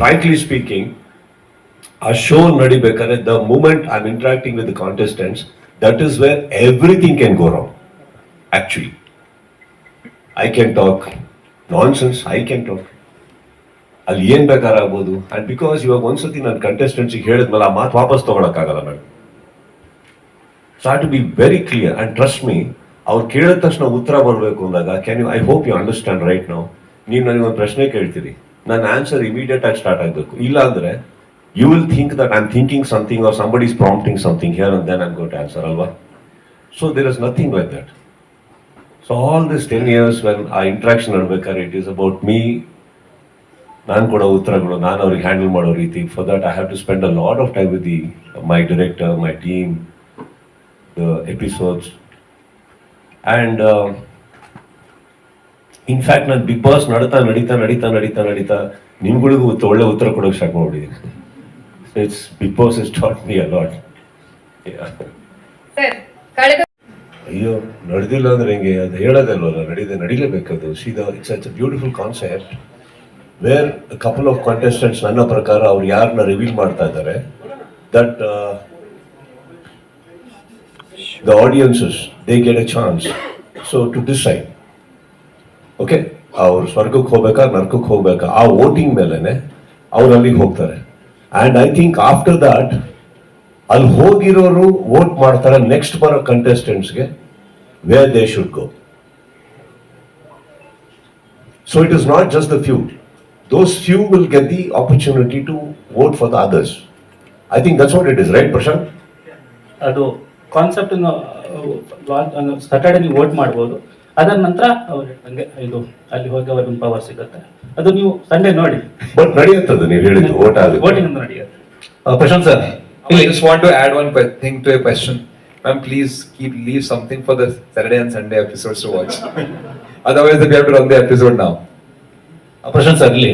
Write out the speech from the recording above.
Frankly speaking ಆ show ನಡಿಬೇಕಾದ್ರೆ the moment I am interacting with contestants that is where everything can go wrong actually I can talk nonsense I can talk ಅಲ್ಲಿ ಏನ್ ಬೇಕಾರಾಗ್ಬೋದು and because ಇವಾಗ ಒಂದ್ಸತಿ ನನ್ನ ಕಂಟೆಸ್ಟೆಂಟ್ಸಿಗೆ ಹೇಳಿದ್ಮೇಲೆ ಆ ಮಾತು ವಾಪಸ್ ತಗೊಳಕ್ಕಾಗಲ್ಲ madam so to be very clear and trust me ಅವ್ರು ಕೇಳಿದ ತಕ್ಷಣ ಉತ್ತರ ಬರಬೇಕು ಅಂದಾಗ can you I hope you understand right ನಾವು ನೀವು ನನಗೆ ಒಂದು ಪ್ರಶ್ನೆ ಕೇಳ್ತೀರಿ. ನನ್ನ ಆನ್ಸರ್ ಇಮಿಡಿಯೇಟ್ ಆಗಿ ಸ್ಟಾರ್ಟ್ ಆಗಬೇಕು. ಇಲ್ಲ ಅಂದ್ರೆ you will think that I am thinking something or somebody is prompting something here and then I'm got answer ಅಲ್ವಾ? So there is nothing like that so all this ten years when ಆ interaction ನಡ್ಬೇಕಾದ್ರೆ it is about me ನಾನು ಕೊಡೋ ಉತ್ತರಗಳು, ನಾನು ಅವ್ರಿಗೆ handle ಮಾಡೋ ರೀತಿ. For that I have to spend a lot of time with the my director my team the episodes and in fact ನಾನು ಬಿಗ್ ಬಾಸ್ ನಡೀತಾ ನಡೀತಾ ನಡೀತಾ ನಡೀತಾ ನಡೀತಾ ನಿಮ್ಗಳಿಗೂ ಒಳ್ಳೆ ಉತ್ತರ ಕೊಡೋಕೆ start ಮಾಡ್ಬಿಟ್ಟಿದ್ದೀನಿ it's Bigg Boss is taught me a lot ಅಯ್ಯೋ ನಡೆದಿಲ್ಲ ಅಂದ್ರೆ ಹೆಂಗೆ? ಅದು ಹೇಳೋದಲ್ವಲ್ಲ ನಡೀದೆ ನಡೀಲೇಬೇಕದು ಸೀದಾ it's a beautiful concept where couple of contestants ನನ್ನ ಪ್ರಕಾರ ಅವ್ರು ಯಾರನ್ನ ರಿವೀಲ್ ಮಾಡ್ತಾ ಇದ್ದಾರೆ that the audiences they get a chance so to decide okay ಅವ್ರು ಸ್ವರ್ಗಕ್ಕೆ ಹೋಗ್ಬೇಕಾ, ನರ್ಕಕ್ಕೆ ಹೋಗ್ಬೇಕಾ? ಆ ವೋಟಿಂಗ್ ಮೇಲೆನೆ ಅವ್ರು ಅಲ್ಲಿಗೆ ಹೋಗ್ತಾರೆ. And I think after that ಅಲ್ಲಿ ಹೋಗಿರೋರು ವೋಟ್ ಮಾಡ್ತಾರೆ ನೆಕ್ಸ್ಟ್ ಬರೋ ಕಂಟೆಸ್ಟೆಂಟ್ಸ್ಗೆ where they should go so it is not just the few those few will get the opportunity to vote for the others I think that's what it is right Prashant ಅದು concept Saturday ನೀವು vote ಮಾಡ್ಬೋದು. ಅದರ ನಂತರ ಅವ್ರು ಹಂಗೆ ಇದು ಅಲ್ಲಿ ಹೋಗಿ ಅವ್ರಿಗೆ ಪವರ್ ಸಿಗುತ್ತೆ ಅದು ನೀವು ಸಂಡೆ ನೋಡಿ ಬಟ್ ನಡೆಯುತ್ತದೆ ನೀವು ಹೇಳಿದ್ದು ಆಗುತ್ತೆ ವೋಟಿಂಗ್ ಅಂತ ನಡೆಯುತ್ತೆ Uh, sir, I just want to add one que- thing to a question. Ma'am, please keep leave something for the Saturday and Sunday episodes to watch. Otherwise, we have to run the episode now. Prashant sir ಇಲ್ಲಿ